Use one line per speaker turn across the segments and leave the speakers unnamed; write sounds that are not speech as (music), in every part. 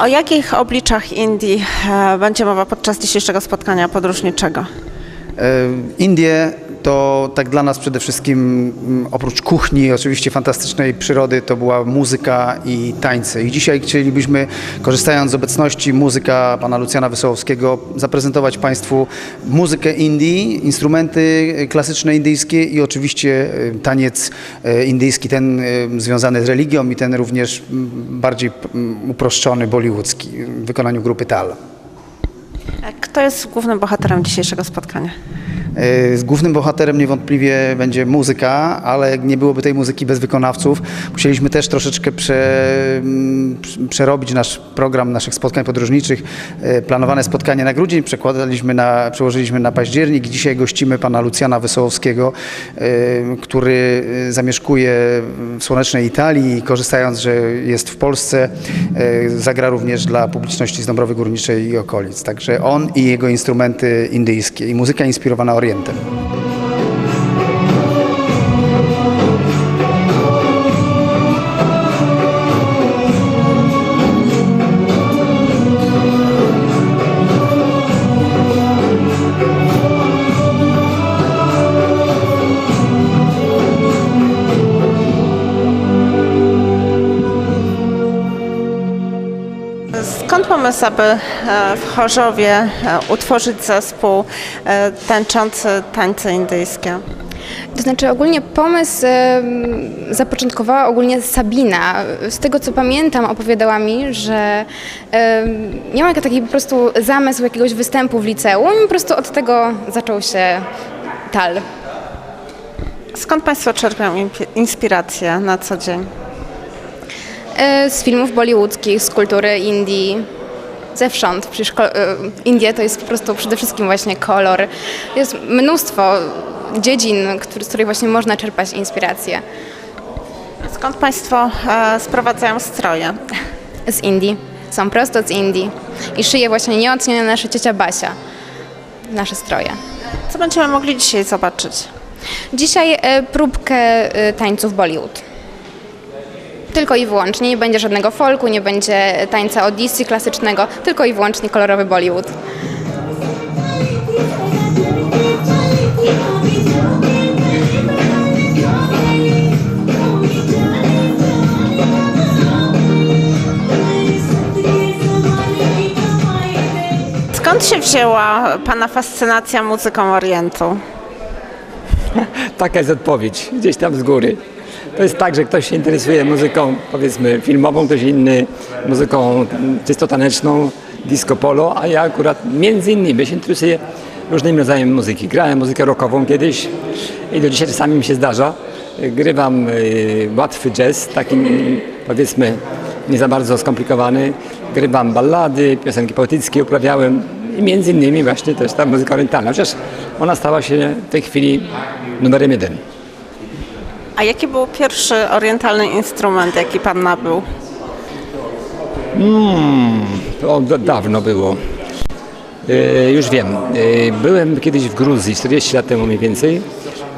O jakich obliczach Indii e, będzie mowa podczas dzisiejszego spotkania podróżniczego?
E, Indie to tak dla nas przede wszystkim mm, oprócz kuchni, oczywiście fantastycznej przyrody, to była muzyka i tańce. I dzisiaj chcielibyśmy, korzystając z obecności muzyka pana Lucjana Wesołowskiego, zaprezentować Państwu muzykę Indii, instrumenty klasyczne indyjskie i oczywiście e, taniec e, indyjski, ten e, związany z religią i ten również bardziej uproszczony, bollywoodzki w wykonaniu grupy Tal.
E, Kto jest głównym bohaterem dzisiejszego spotkania?
E, głównym bohaterem niewątpliwie będzie muzyka, ale nie byłoby tej muzyki bez wykonawców. Musieliśmy też troszeczkę prze, m, przerobić nasz program naszych spotkań podróżniczych. E, Planowane spotkanie na grudzień przekładaliśmy na, przełożyliśmy na październik. Dzisiaj gościmy pana Lucjana Wesołowskiego, e, który zamieszkuje w słonecznej Italii i korzystając, że jest w Polsce, zagra również dla publiczności z Dąbrowy Górniczej i okolic. Także on i jego instrumenty indyjskie i muzyka inspirowana Orientem.
Skąd pomysł, aby e, w Chorzowie e, utworzyć zespół e, tańczący tańce indyjskie?
To znaczy ogólnie pomysł zapoczątkowała ogólnie Sabina. Z tego co pamiętam opowiadała mi, że miała taki po prostu zamysł jakiegoś występu w liceum i po prostu od tego zaczął się tal.
Skąd Państwo czerpią inspirację na co dzień?
Z filmów bollywoodzkich, z kultury Indii, zewsząd. Przecież Indie to jest po prostu przede wszystkim właśnie kolor. Jest mnóstwo dziedzin, który, z których właśnie można czerpać inspirację.
Skąd Państwo e, sprowadzają stroje?
z Indii. Są prosto z Indii. I szyje właśnie nieoceniona nasza ciocia Basia. Nasze stroje.
Co będziemy mogli dzisiaj zobaczyć?
Dzisiaj e, próbkę e, tańców Bollywood. Tylko i wyłącznie. Nie będzie żadnego folku, nie będzie tańca Odissy klasycznego, tylko i wyłącznie kolorowy Bollywood.
Skąd się wzięła Pana fascynacja muzyką Orientu? (laughs)
Taka jest odpowiedź, gdzieś tam z góry. To jest tak, że ktoś się interesuje muzyką, powiedzmy, filmową, ktoś inny muzyką czysto taneczną, disco polo, a ja akurat między innymi się interesuję różnymi rodzajami muzyki. Grałem muzykę rockową kiedyś i do dzisiaj czasami mi się zdarza. Grywam y, łatwy jazz, taki powiedzmy nie za bardzo skomplikowany. Grywam ballady, piosenki poetyckie uprawiałem i między innymi właśnie też ta muzyka orientalna, chociaż ona stała się w tej chwili numerem jeden.
A jaki był pierwszy orientalny instrument, jaki Pan nabył?
To da- dawno było. E, już wiem. E, byłem kiedyś w Gruzji, 40 lat temu mniej więcej.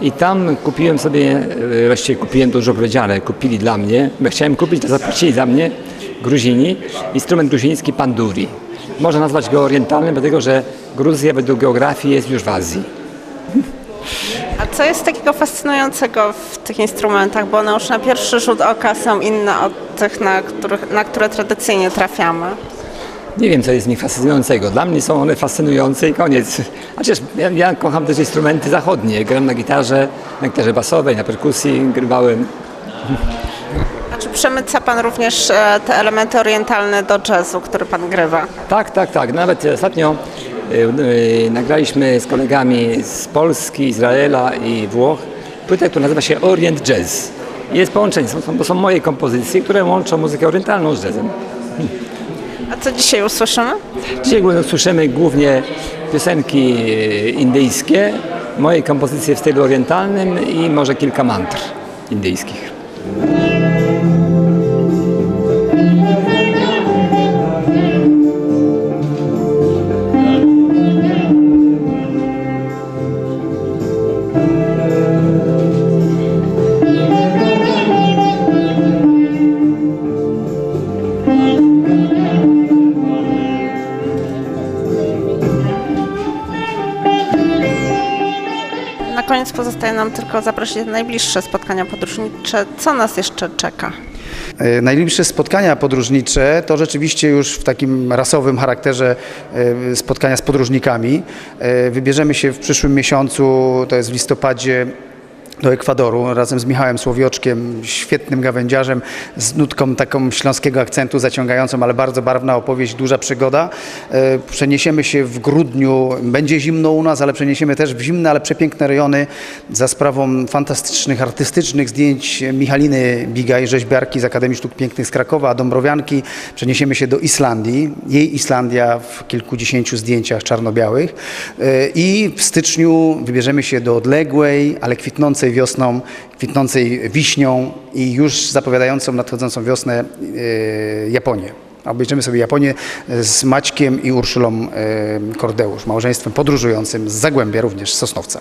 I tam kupiłem sobie, e, właściwie kupiłem to dużo powiedziane, kupili dla mnie, bo chciałem kupić, to zapłacili za mnie Gruzini, instrument gruziński panduri. Można nazwać go orientalnym, dlatego że Gruzja według geografii jest już w Azji.
Co jest takiego fascynującego w tych instrumentach? Bo one już na pierwszy rzut oka są inne od tych, na, których, na które tradycyjnie trafiamy.
Nie wiem, co jest w nich fascynującego. Dla mnie są one fascynujące i koniec. Chociaż ja, ja kocham też instrumenty zachodnie. Gram na gitarze, na gitarze basowej, na perkusji grywałem.
A czy przemyca Pan również e, te elementy orientalne do jazzu, który Pan grywa?
Tak, tak, tak. Nawet ostatnio nagraliśmy z kolegami z Polski, Izraela i Włoch płytę, która nazywa się Orient Jazz. Jest połączenie, są, są, są moje kompozycje, które łączą muzykę orientalną z jazzem.
A co dzisiaj usłyszymy?
Dzisiaj słyszymy głównie piosenki y, indyjskie, moje kompozycje w stylu orientalnym i może kilka mantr. indyjskich.
Koniec pozostaje nam tylko zaprosić na najbliższe spotkania podróżnicze. Co nas jeszcze czeka?
E, Najbliższe spotkania podróżnicze to rzeczywiście już w takim rasowym charakterze e, spotkania z podróżnikami. E, Wybierzemy się w przyszłym miesiącu, to jest w listopadzie, do Ekwadoru razem z Michałem Słowioczkiem, świetnym gawędziarzem z nutką taką śląskiego akcentu zaciągającą, ale bardzo barwna opowieść, duża przygoda. E, Przeniesiemy się w grudniu, będzie zimno u nas, ale przeniesiemy też w zimne, ale przepiękne rejony za sprawą fantastycznych, artystycznych zdjęć Michaliny Bigaj, rzeźbiarki z Akademii Sztuk Pięknych z Krakowa, a Dąbrowianki. Przeniesiemy się do Islandii. Jej Islandia w kilkudziesięciu zdjęciach czarno-białych. E, I w styczniu wybierzemy się do odległej, ale kwitnącej wiosną, kwitnącej wiśnią i już zapowiadającą nadchodzącą wiosnę e, Japonię. Obejrzymy sobie Japonię z Maćkiem i Urszulą e, Kordeusz, małżeństwem podróżującym z Zagłębia, również z Sosnowca.